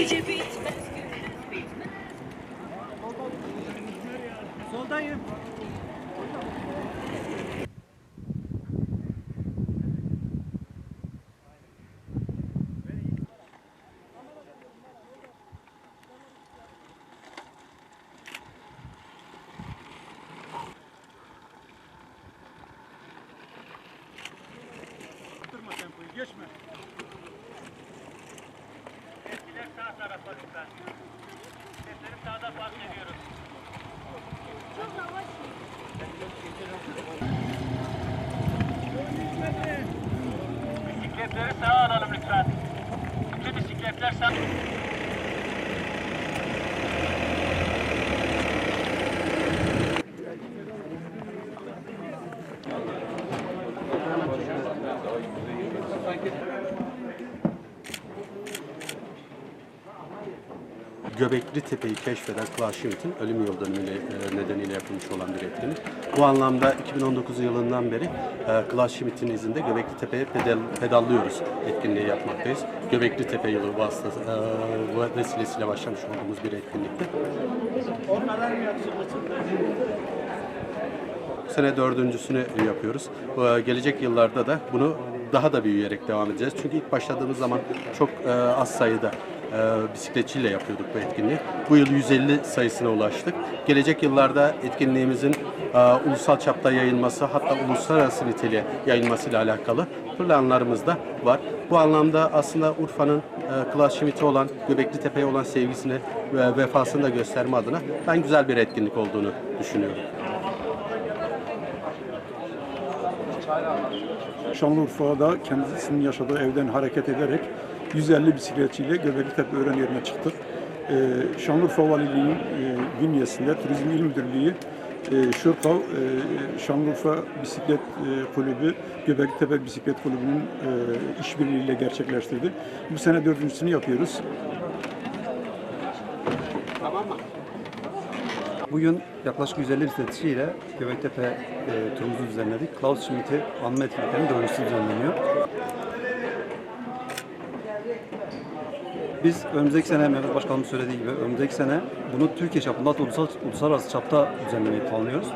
Gece bitmez, gündüz bitmez. Soldayım. Geçme. Sağ tarafa lütfen. Sesleri sağda fark ediyoruz. Bisikletleri sağa alalım lütfen. Bütün bisikletler sağ. Göbekli Tepe'yi keşfeden Klaus Schmidt'in ölüm yıl e, nedeniyle yapılmış olan bir etkinlik. Bu anlamda 2019 yılından beri e, Schmidt'in izinde Göbekli Tepe'ye pedal, pedallıyoruz etkinliği yapmaktayız. Göbekli Tepe yılı vasıtası, e, vesilesiyle başlamış olduğumuz bir etkinlikte. Bu sene dördüncüsünü yapıyoruz. Ee, Gelecek yıllarda da bunu daha da büyüyerek devam edeceğiz. Çünkü ilk başladığımız zaman çok e, az sayıda e, bisikletçiyle yapıyorduk bu etkinliği. Bu yıl 150 sayısına ulaştık. Gelecek yıllarda etkinliğimizin e, ulusal çapta yayılması hatta uluslararası niteliğe yayılmasıyla alakalı planlarımız da var. Bu anlamda aslında Urfa'nın e, Klaus Schmidt'e olan, Göbekli Tepe'ye olan sevgisini ve vefasını da gösterme adına ben güzel bir etkinlik olduğunu düşünüyorum. Şanlıurfa'da kendisinin yaşadığı evden hareket ederek 150 bisikletçiyle Göbekli Öğren yerine çıktık. Ee, Şanlıurfa Valiliği'nin e, bünyesinde Turizm İl Müdürlüğü e, Şırkav e, Şanlıurfa Bisiklet e, Kulübü Göbekli Bisiklet Kulübü'nün e, işbirliğiyle gerçekleştirdi. Bu sene dördüncüsünü yapıyoruz. Bugün yaklaşık 150 bisikletçiyle Göbektepe e, turumuzu düzenledik. Klaus Schmidt'i anma etkinliklerinin dördüncüsü düzenleniyor. Biz önümüzdeki sene Mehmet Başkanım söylediği gibi önümüzdeki sene bunu Türkiye çapında hatta ulusal, uluslararası çapta düzenlemeyi planlıyoruz.